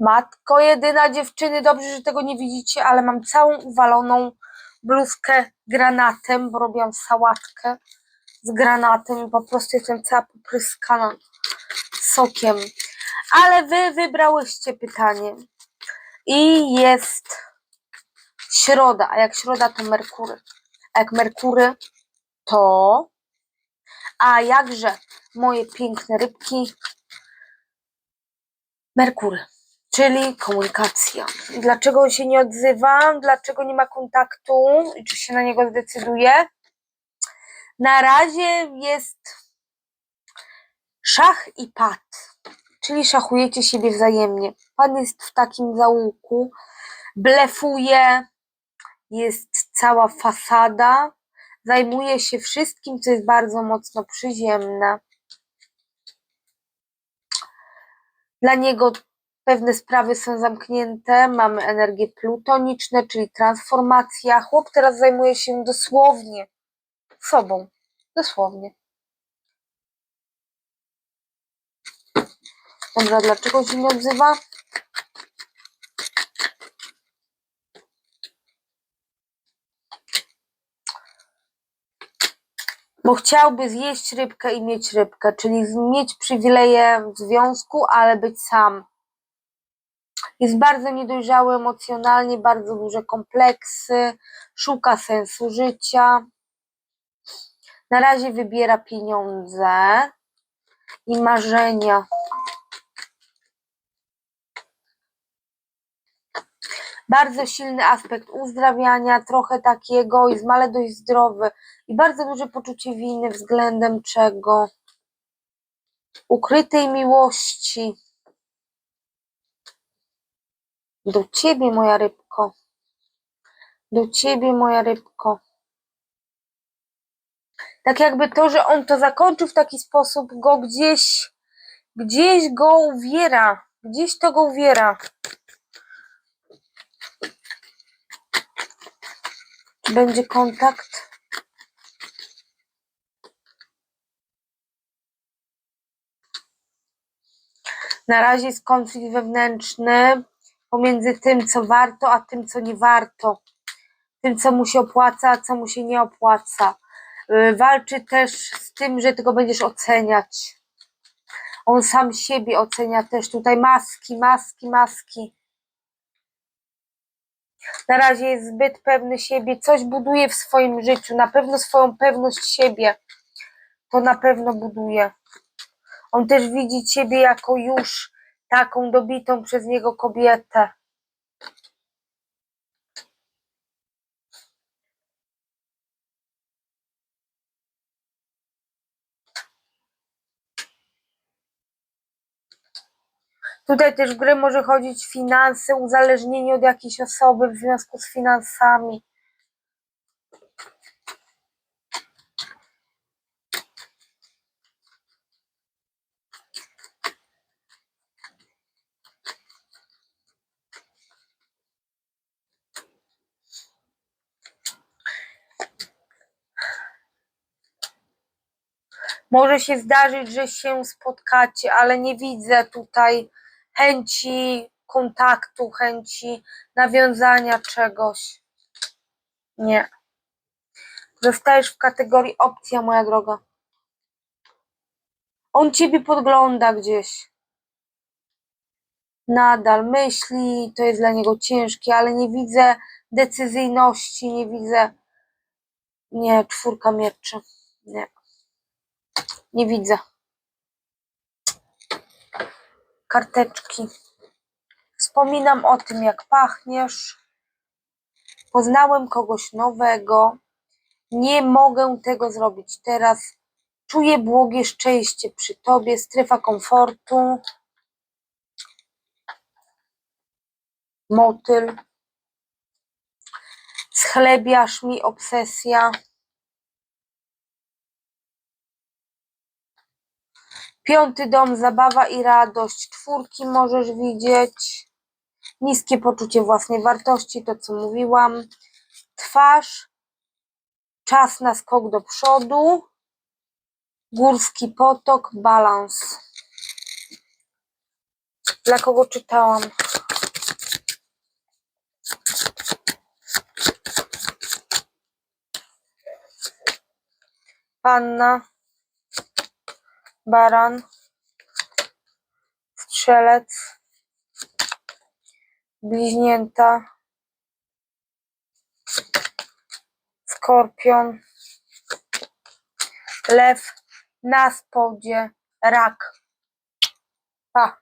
Matko jedyna dziewczyny, dobrze, że tego nie widzicie, ale mam całą uwaloną bluzkę granatem, bo robiłam sałatkę z granatem i po prostu jestem cała popryskana sokiem. Ale wy wybrałyście pytanie. I jest środa, a jak środa to Merkury. A jak Merkury to... A jakże moje piękne rybki Merkury, czyli komunikacja. Dlaczego się nie odzywam? Dlaczego nie ma kontaktu? I czy się na niego zdecyduję? Na razie jest szach i pad, czyli szachujecie siebie wzajemnie. Pan jest w takim zaułku, blefuje, jest cała fasada, zajmuje się wszystkim, co jest bardzo mocno przyziemne. Dla niego pewne sprawy są zamknięte, mamy energie plutoniczne, czyli transformacja. Chłop teraz zajmuje się dosłownie sobą, dosłownie. Dobra, dlaczego się nie odzywa? Bo chciałby zjeść rybkę i mieć rybkę, czyli mieć przywileje w związku, ale być sam. Jest bardzo niedojrzały emocjonalnie, bardzo duże kompleksy, szuka sensu życia. Na razie wybiera pieniądze i marzenia. Bardzo silny aspekt uzdrawiania, trochę taki egoizm, ale dość zdrowy i bardzo duże poczucie winy względem czego? Ukrytej miłości. Do ciebie, moja rybko. Do ciebie, moja rybko. Tak jakby to, że on to zakończył w taki sposób, go gdzieś, gdzieś go uwiera. Gdzieś to go uwiera. Będzie kontakt? Na razie jest konflikt wewnętrzny pomiędzy tym, co warto, a tym, co nie warto. Tym, co mu się opłaca, a co mu się nie opłaca. Yy, Walczy też z tym, że ty go będziesz oceniać. On sam siebie ocenia też. Tutaj maski, maski, maski. Na razie jest zbyt pewny siebie, coś buduje w swoim życiu, na pewno swoją pewność siebie. To na pewno buduje. On też widzi ciebie jako już taką dobitą przez niego kobietę. Tutaj też w grę może chodzić finanse, uzależnienie od jakiejś osoby w związku z finansami. Może się zdarzyć, że się spotkacie, ale nie widzę tutaj chęci kontaktu, chęci nawiązania czegoś. Nie. Zostajesz w kategorii opcja, moja droga. On ciebie podgląda gdzieś. Nadal myśli, to jest dla niego ciężkie, ale nie widzę decyzyjności, nie widzę. Nie, czwórka mieczy. Nie. Nie widzę. Karteczki. Wspominam o tym, jak pachniesz. Poznałem kogoś nowego. Nie mogę tego zrobić teraz. Czuję błogie szczęście przy tobie, strefa komfortu. Motyl. Schlebiasz mi obsesja. Piąty dom, zabawa i radość. Czwórki możesz widzieć. Niskie poczucie własnej wartości, to co mówiłam. Twarz, czas na skok do przodu. Górski potok, balans. Dla kogo czytałam? Panna baran, strzelec, bliźnięta, skorpion, lew, na spodzie, rak. Pa.